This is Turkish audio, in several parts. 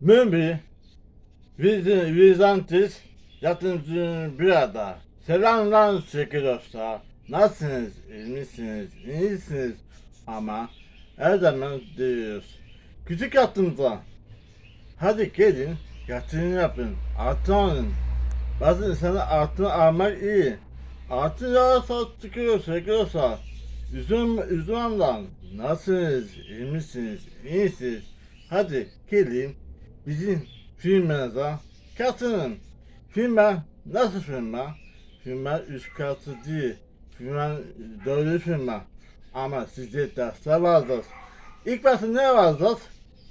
Mümbi, Viz- Vizantis, yatırımcı bir ada. Selamlar sevgili dostlar. Nasılsınız? İyi misiniz? İyisiniz. Ama her zaman diyoruz. Küçük yatırımcı. Hadi gelin yatırım yapın. Altın alın. Bazı insanlar altın almak iyi. Altın yağsa çıkıyor dostlar. Üzüm, üzüm. Nasılsınız? İyi misiniz? İyisiniz. Hadi gelin bizim firmamıza katılın. Firma nasıl firma? Firma üst katı değil. Firma doğru firma. Ama size dersler vardır. İlk başta ne vardır?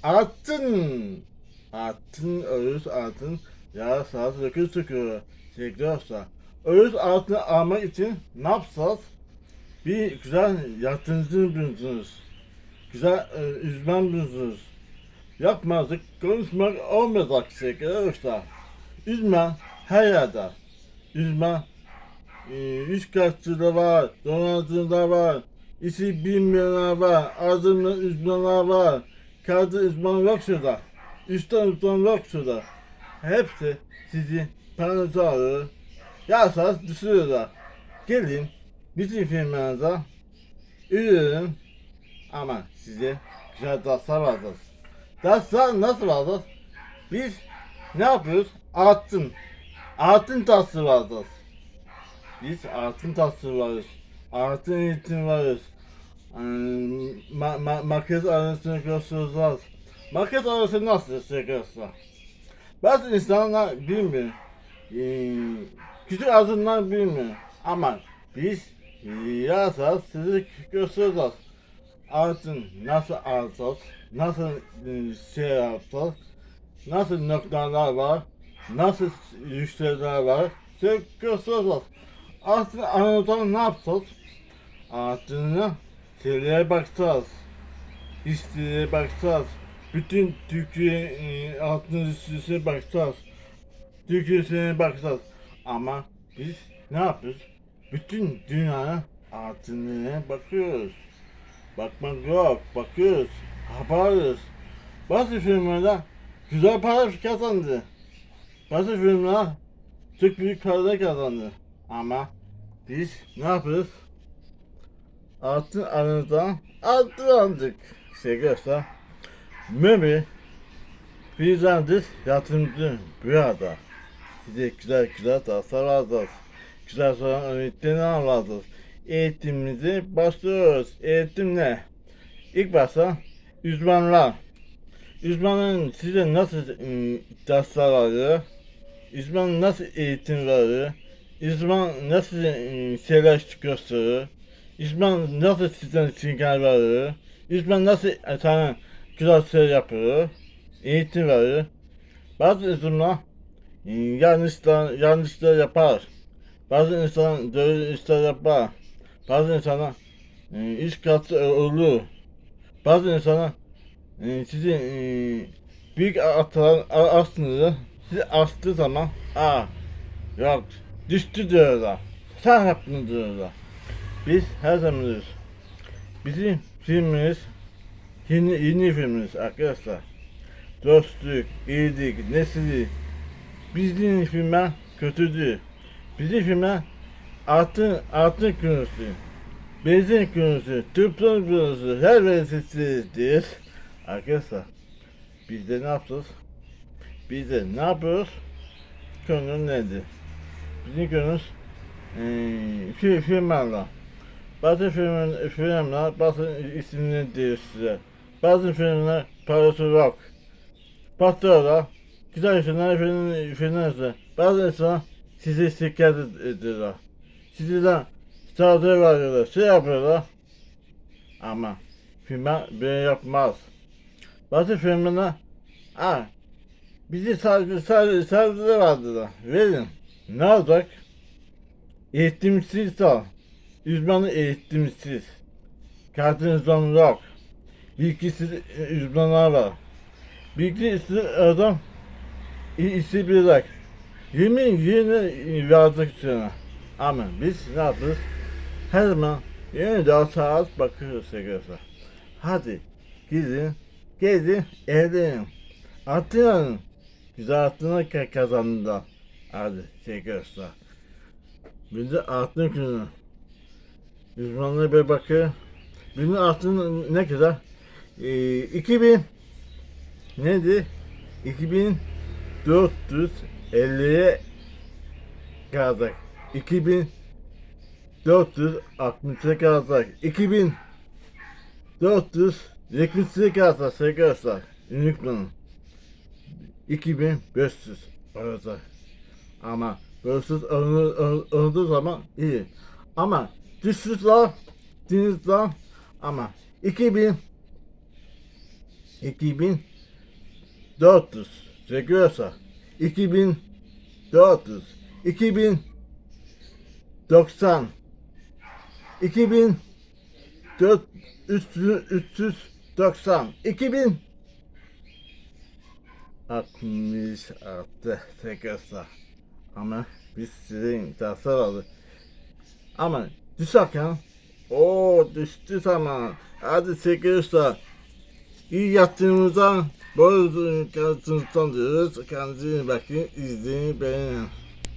Altın. Altın, örüs altın, yağ saat, sökür sökür. Dostlar. Örüs altını almak için ne yapacağız? Bir güzel yatırımcı bulunsunuz. Güzel e, üzmen bulunsunuz. Yapmazdık, konuşmak olmayacak sevgili dostlar. Üzmen her yerde. Üzmen e, üç kaççıda var, donatıcıda var, işi bilmeyenler var, adımlı üzmenler var, kadı üzmen yok şurada, üstten üzmen yok şurada. Hepsi sizi paranızı alır, yasas düşürürler. Gelin bizim firmanıza üyelim ama size güzel dersler vereceğiz. Dersler nasıl vereceğiz? Biz ne yapıyoruz? Altın. Altın tahsili vereceğiz. Biz altın tahsili varız. Altın eğitim varız. Ee, ma ma maket arasını göstereceğiz. Maket arası nasıl göster? Bazı insanlar bilmiyor. Ee, küçük azından bilmiyor. Ama biz yasa sizi göstereceğiz. Altın nasıl alacağız? Nasıl e, şey yapacağız? Nasıl noktalar var? Nasıl yükseliler var? Göstereceğiz. Altın anlatan ne yapacağız? Altını şeylere bakacağız. Listelere bakacağız. Bütün Türkiye e, altın listesine bakacağız. Türkiye'sine bakacağız. Ama biz ne yapıyoruz? Bütün dünyaya altınlara bakıyoruz. Bakmak yok, bakıyoruz, yaparız. Bazı firmalar güzel para kazandı. Bazı firmalar çok büyük paralar kazandı. Ama biz ne yapıyoruz? Altın aranızdan aldık. Göster. Möbi Bizantis yatırımcı bir ada. Size güzel güzel tasar alacağız. Güzel sonra öğretmeni alacağız. Eğitimimizi başlıyoruz. Eğitim ne? İlk başta uzmanlar. Uzmanın size nasıl ım, dersler alıyor? Uzman nasıl eğitim veriyor? Uzman nasıl şeyler gösteriyor? Uzman nasıl sizden sinyal veriyor? Uzman nasıl e, sana güzel şey yapıyor? Eğitim veriyor. Bazı uzmanlar yanlışlar, yanlışlar yapar. Bazı insan doğru işler yapar. Bazı insana e, iş katı olur. Bazı insana e, sizi e, büyük atalar aslında sizi astığı zaman aa yok düştü diyorlar. Sen yaptın diyorlar. Biz her zaman diyoruz. Bizim filmimiz yeni, yeni filmimiz arkadaşlar. Dostluk, iyilik, nesili. Bizim filmler kötüdür. Bizim filmler altın altın konusu, benzin konusu, tüplon konusu, her versiyonsiz Arkadaşlar biz de ne yapacağız? Biz de ne yapıyoruz? Konu nedir? Bizim konumuz eee firmalar. Bazı firmalar, firmalar bazı isimlerini değiştiriyor. Bazı firmalar parası yok. Patrona güzel firmalar firmalar bazı insanlar sizi şikayet ediyorlar. Sizden saldırı varıyorlar, şey yapıyorlar. Ama firma böyle yapmaz. Bazı firmalar, ha bizi saldırı, saldırı, saldırı vardılar. Verin. Ne olacak? Eğitimsiz o. Uzmanı eğitimsiz. Kadın uzmanı yok. Bilgisiz e, uzmanlar var. Bilgisiz adam işi bilecek. Yemin yeni verecek sana. Ama biz ne yapıyoruz? Her zaman yeni daha saat bakıyoruz arkadaşlar. Hadi gidin, gezin, eğlenin. Atina'nın güzel altına ka- kazandı da. Hadi göster. Bir de altın günü. Uzmanlara bir bakıyor. Birinin altın ne kadar? Ee, 2000 neydi? 2450'ye kalacak. 2460'a kalacak. 2470'e kalacak. Şey göster. Unutmayın. 2500 olacak. Ama 500 alınır- alın- alındığı zaman iyi. Ama düşüşler denizden ama 2000 2000 400 çekiyorsa 2000 400 2000 90 2000 4 300 390 2000 66 çekiyorsa ama biz sizin tasar aldık ama düşerken o düştü zaman. Hadi çekiyorsa iyi yattığımızdan bol kaldığınızdan diyoruz. Kendinize bakın. izleyin beğenin.